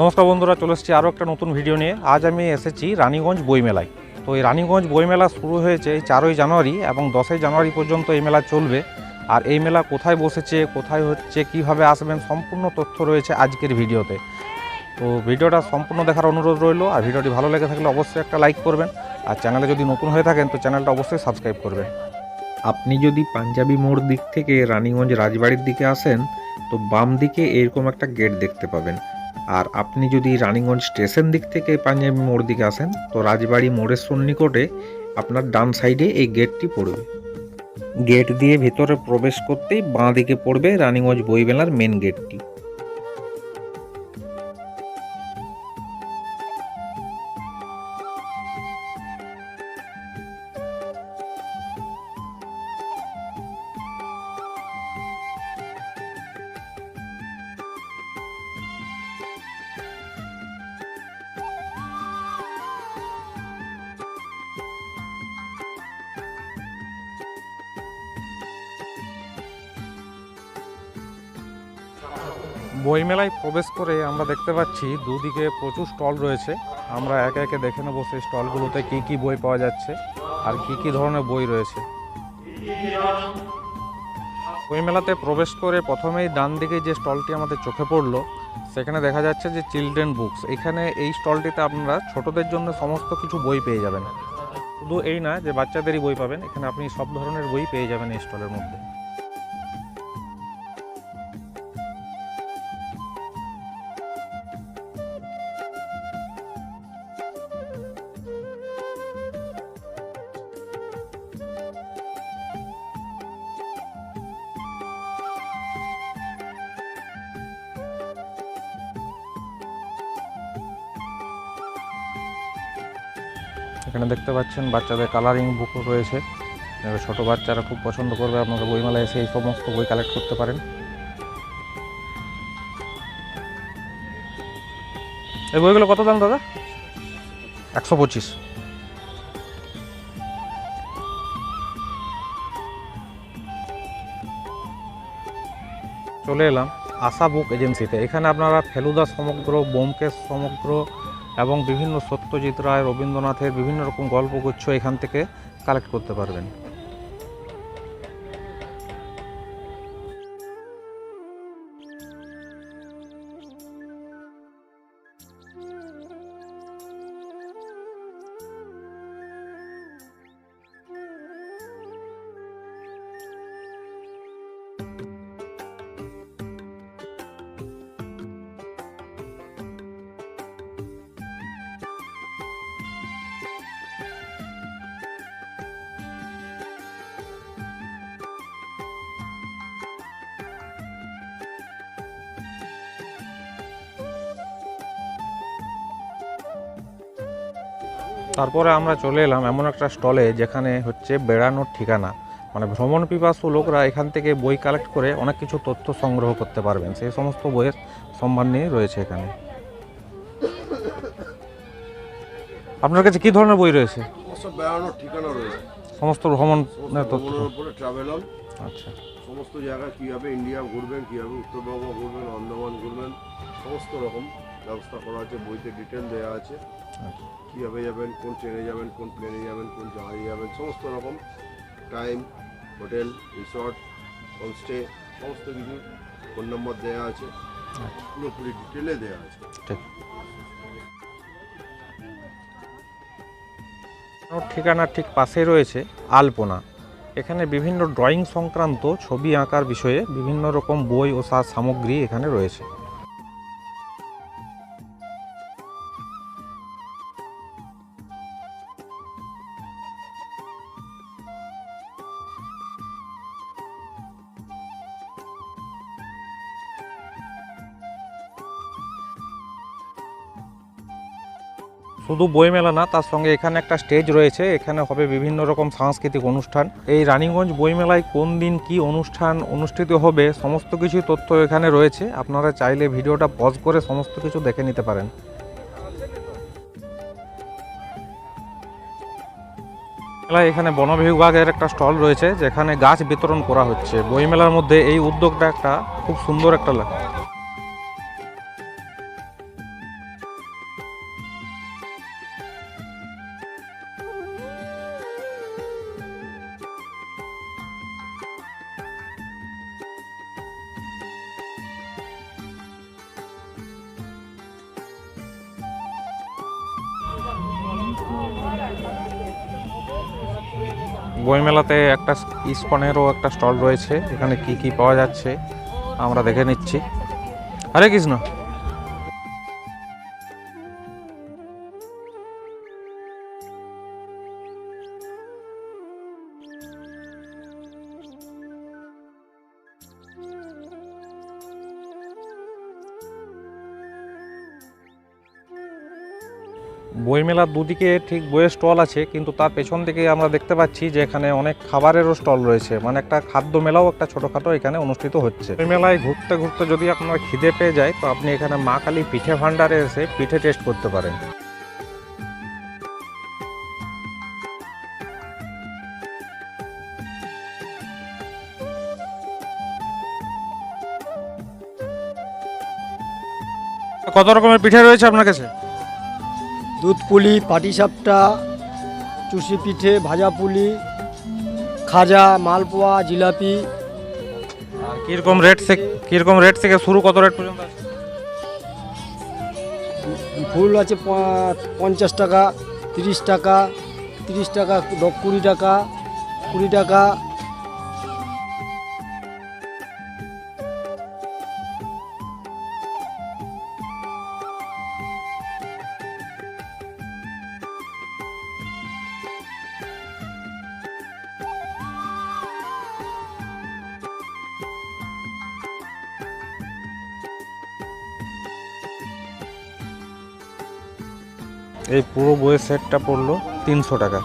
নমস্কার বন্ধুরা, চলে এসেছি আরও একটা নতুন ভিডিও নিয়ে। আজ আমি এসেছি রানীগঞ্জ বইমেলায়। তো এই রানীগঞ্জ বইমেলা শুরু হয়েছে চারই জানুয়ারি এবং দশই জানুয়ারি পর্যন্ত এই মেলা চলবে। আর এই মেলা কোথায় বসেছে, কোথায় হচ্ছে, কীভাবে আসবেন, সম্পূর্ণ তথ্য রয়েছে আজকের ভিডিওতে। তো ভিডিওটা সম্পূর্ণ দেখার অনুরোধ রইল, আর ভিডিওটি ভালো লেগে থাকলে অবশ্যই একটা লাইক করবেন। আর চ্যানেলে যদি নতুন হয়ে থাকেন, তো চ্যানেলটা অবশ্যই সাবস্ক্রাইব করবেন। আপনি যদি পাঞ্জাবি মোড় দিক থেকে রানীগঞ্জ রাজবাড়ির দিকে আসেন, তো বাম দিকে এরকম একটা গেট দেখতে পাবেন। আর আপনি যদি রানিগঞ্জ স্টেশন দিক থেকে পাঞ্জাবি মোড় দিকে আসেন, তো রাজবাড়ি মোড়ের সন্নিকটে আপনার ডান সাইডে এই গেটটি পড়বে। গেট দিয়ে ভেতরে প্রবেশ করতেই বাঁ দিকে পড়বে রানীগঞ্জ বইমেলার মেন গেটটি। বইমেলায় প্রবেশ করে আমরা দেখতে পাচ্ছি দুদিকে প্রচুর স্টল রয়েছে। আমরা একে একে দেখে নেব সেই স্টলগুলোতে কী কী বই পাওয়া যাচ্ছে আর কী কী ধরনের বই রয়েছে। বইমেলাতে প্রবেশ করে প্রথমেই ডান দিকে যে স্টলটি আমাদের চোখে পড়ল, সেখানে দেখা যাচ্ছে যে চিলড্রেন বুকস। এখানে এই স্টলটিতে আপনারা ছোটদের জন্য সমস্ত কিছু বই পেয়ে যাবেন। শুধু এই না যে বাচ্চাদেরই বই পাবেন, এখানে আপনি সব ধরনের বই পেয়ে যাবেন এই স্টলের মধ্যে। এখানে দেখতে পাচ্ছেন বাচ্চাদের কালারিং বুকও রয়েছে। ছোটো বাচ্চারা খুব পছন্দ করবে আপনারা বইমেলায় এসে এই সমস্ত বই কালেক্ট করতে পারেন। এই বইগুলো কত দাম দাদা? একশো পঁচিশ। চলে এলাম। আশা বুক এজেন্সিতে। এখানে আপনারা ফেলুদা সমগ্র বোমকেশ সমগ্র এবং বিভিন্ন সত্যজিৎ রায় রবীন্দ্রনাথের বিভিন্ন রকম গল্পগুচ্ছ এখান থেকে কালেক্ট করতে পারবেন। তারপরে আমরা চলে এলাম এমন একটা স্টলে যেখানে হচ্ছে বেড়ানোর ঠিকানা। মানে ভ্রমণ পিপাসু লোকরা এখান থেকে বই কালেক্ট করে অনেক কিছু তথ্য সংগ্রহ করতে পারবেন। সেই সমস্ত বইয়ের সম্মান নিয়ে রয়েছে এখানে। আপনার কাছে কি ধরনের বই রয়েছে? বেড়ানোর ঠিকানা রয়েছে। সমস্ত ভ্রমণের তথ্য আচ্ছা। সমস্ত জায়গায় কীভাবে ইন্ডিয়া ঘুরবেন কীভাবে উত্তরবঙ্গ ঘুরবেন আন্দামান ঘুরবেন সমস্ত রকম। ব্যবস্থা করা আছে বইতে ডিটেল দেওয়া আছে। আচ্ছা। কীভাবে যাবেন কোন ট্রেনে যাবেন কোন প্লেনে যাবেন কোন জাহাজে যাবেন সমস্ত রকম টাইম হোটেল রিসর্ট হোমস্টে সমস্ত কিছু ফোন নম্বর দেওয়া আছে। পুরোপুরি ডিটেলে দেওয়া আছে। ঠিক। ঠিকানার ঠিক পাশেই রয়েছে আলপনা। এখানে বিভিন্ন ড্রয়িং সংক্রান্ত ছবি আঁকার বিষয়ে বিভিন্ন রকম বই ও সাজ সামগ্রী এখানে রয়েছে। শুধু বইমেলা না, তার সঙ্গে এখানে একটা স্টেজ রয়েছে। এখানে হবে বিভিন্ন রকম সাংস্কৃতিক অনুষ্ঠান। এই রানীগঞ্জ বইমেলায় কোন দিন কি অনুষ্ঠান অনুষ্ঠিত হবে, সমস্ত কিছু তথ্য এখানে রয়েছে। আপনারা চাইলে ভিডিওটা পজ করে সমস্ত কিছু দেখে নিতে পারেন। এখানে বন বিভাগের একটা স্টল রয়েছে, যেখানে গাছ বিতরণ করা হচ্ছে। বইমেলার মধ্যে এই উদ্যোগটা একটা খুব সুন্দর একটা বইমেলাতে একটা ইস্কনেরও একটা স্টল রয়েছে। এখানে কি কি পাওয়া যাচ্ছে, আমরা দেখে নিচ্ছি। হরে কৃষ্ণ। বইমেলার দুদিকে ঠিক বইয়ের স্টল আছে, কিন্তু তার পেছন দিকে আমরা দেখতে পাচ্ছি যে এখানে অনেক খাবারেরও স্টল রয়েছে। মানে একটা খাদ্য মেলাও, একটা ছোটোখাটো এখানে অনুষ্ঠিত হচ্ছে। বই মেলায় ঘুরতে ঘুরতে যদি আপনার খিদে পেয়ে যায়, তো আপনি এখানে মা কালী পিঠে ভাণ্ডারে এসে পিঠে টেস্ট করতে পারেন। কত রকমের পিঠে রয়েছে আপনার কাছে? দুধ পুলি পাটিসাপটা চুষি পিঠে ভাজা পুলি খাজা মালপোয়া জিলাপি। আর কীরকম রেট থেকে কীরকম রেট থেকে শুরু কত রেট পর্যন্ত আছে? ফুল আছে প- পঞ্চাশ টাকা তিরিশ টাকা তিরিশ টাকা দ- কুড়ি টাকা কুড়ি টাকা। এই পুরো বইয়ের সেটটা পড়ল তিনশো টাকা।